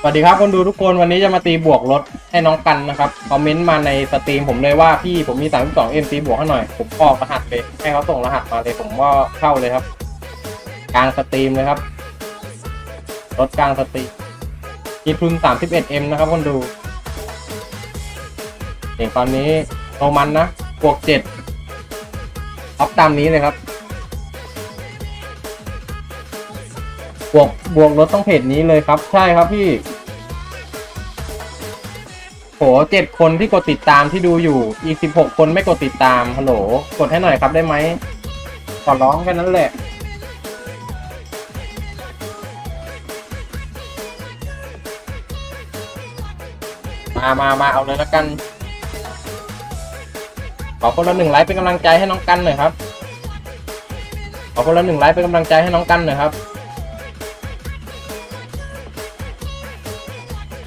สวัสดีครับคนดูทุกคนวันนี้จะมาตีบวกรถให้น้องกันนะครับคอมเมนต์มาในสตรีมผมเลยว่าพี่ผมมี 32 M ตีบวกให้หน่อย ผมออกรหัสเลยให้เขาส่งรหัสมาเลยผมก็เข้าเลยครับ กลางสตรีมเลยครับ รถกลางสตรีมมีทุน 31M นะครับคนดูเองตอนนี้โทมันนะบวก7ออฟตามนี้เลยครับ บวกบวกรถต้องเพจนี้เลยครับ ใช่ครับพี่โหเจ็ดคนที่กดติดตามที่ดูอยู่ อีกสิบหกคนไม่กดติดตามฮัลโหลกดให้หน่อยครับได้ไหมขอร้องแค่นั้นแหละ มามามาเอาเลยแล้วกัน ขอคนละหนึ่งไลค์เป็นกำลังใจให้น้องกันหน่อยครับ ขอคนละหนึ่งไลค์เป็นกำลังใจให้น้องกันหน่อยครับ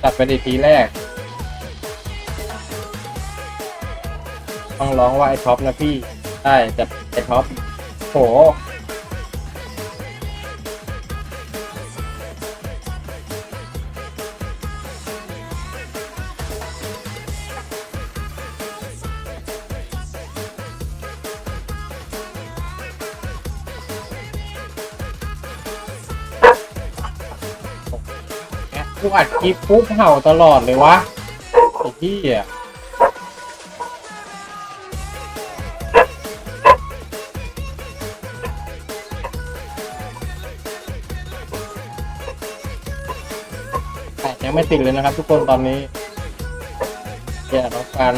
จัดเป็นอีพีแรก ต้องร้องว่าไอ้ท็อปนะพี่ ได้จัดไอ้ท็อปโห กูอัดคลิปปุ๊บเห่าตลอดเลยวะไอ้ที่อะแต่ยังไม่ติดเลยนะครับทุกคนตอนนี้อย่าต้อการ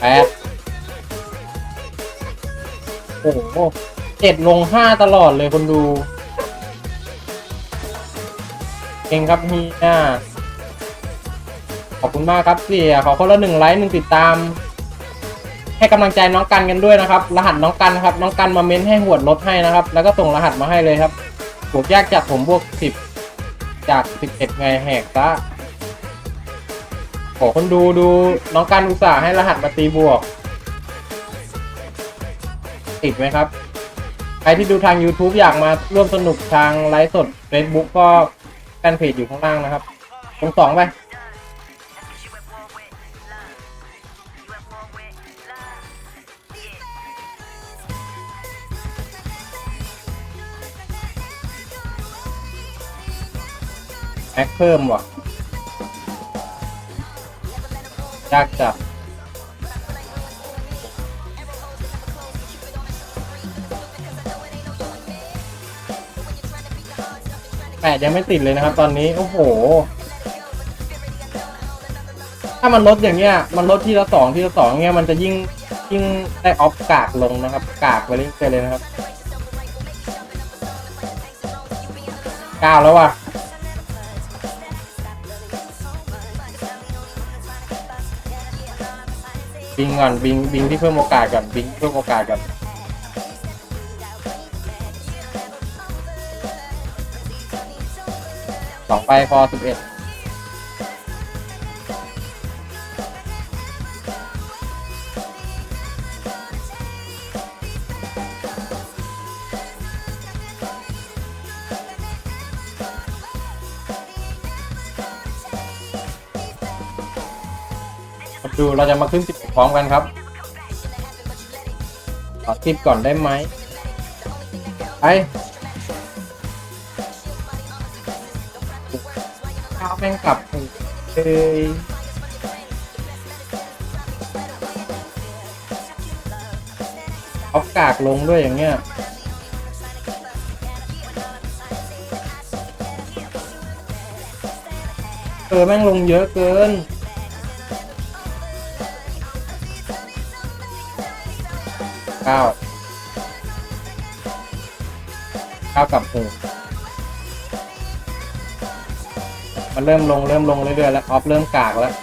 แปดโอ้โห เจ็ดลงห้าตลอดเลยคนดูเก่งครับเฮียขอบคุณมากครับเสียขอคนละหนึ่งไลค์หนึ่งติดตาม ให้กำลังใจน้องกันกันด้วยนะครับ รหัสน้องกันครับ น้องกันมาเม้นให้หวดลดให้นะครับ แล้วก็ส่งรหัสมาให้เลยครับบวกยากจากผมบวกสิบจากสิบเอ็ดไงแหกซะขอคนดูดูน้องกันอุตส่าห์ให้รหัสมาตีบวก ติดไหมครับ ใครที่ดูทาง YouTube อยากมาร่วมสนุกทางไลฟ์สด Facebook ก็แฟนเพจอยู่ข้างล่างนะครับตรงสองไปแอคเพิ่มว่ะยากจับ แปดยังไม่ติดเลยนะครับ ตอนนี้โอ้โห ถ้ามันลดอย่างเงี้ย มันลดทีละสองทีละสองเงี้ยมันจะยิ่งยิ่งได้ออฟกากลงนะครับ กากไปเรื่อยๆเลยนะครับเก้าแล้วว่ะบิงก่อนบิงบิงที่เพิ่มโอกาสก่อนบิงเพิ่มโอกาสก่อน องไปพอสิบเอ็ดดูเราจะมาขึ้นสิบพร้อมกันครับขอทิปก่อนได้ไหมไป ข้าวแม่งกลับเลยเอากากลงด้วยอย่างเงี้ยเออแม่งลงเยอะเกินเก้าเก้ากับหก มันเริ่มลงเริ่มลงเรื่อยๆแล้วออฟเริ่มกากแล้ว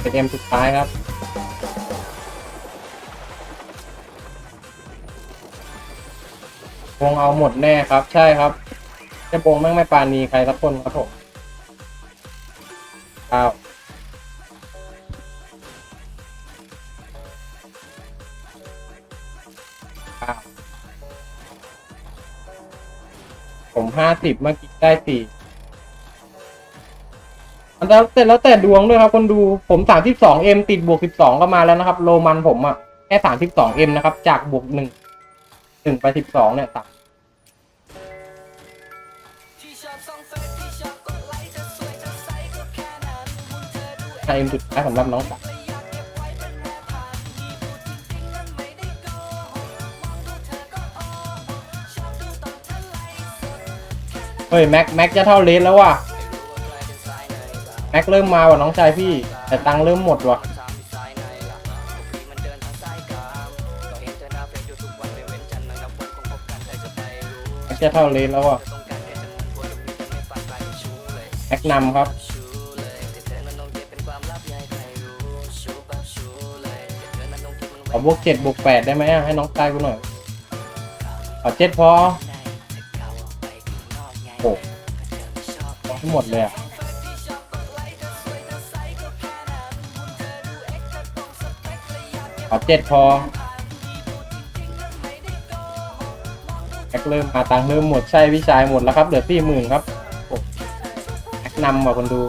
เป็นเอ็มสุดท้ายครับวงเอาหมดแน่ครับ ใช่ครับจะโปงแม่งไม่ปานีใครสักคนครับผมอ้าวอ้าว ผมห้าสิบเมื่อกี้ได้สี่อันแล้วแต่แล้วแต่ดวงด้วยครับ คนดูผมสามสิบสองเอ็มติดบวกสิบสองก็มาแล้วนะครับ โรมันผมอะแค่สามสิบสองเอ็มนะครับ จากบวกหนึ่งหนึ่งไปสิบสองเนี่ยสามห้าเอ็มสุดท้ายสำหรับน้องสาว ฮ้ยแม็กแม็กจะเท่าเลสแล้วว่ะแม็กเริ่มมาว่ะน้องชายพี่ แต่ตังเริ่มหมดว่ะแม็กจะเท่าเลนแล้วอะแม็กนำครับขอบวกเจ็ดบวกแปดได้ไหมอะให้น้องชายกูหน่อยขอเจ็ดพอ หเอาให้หมดเลยอะขอเจ็ดพอแอ็กเริ่มมาตังเริ่มหมดใช่พี่ชายหมดแล้วครับเหลือสี่หมื่นครับแอ็กนำว่ะคนดู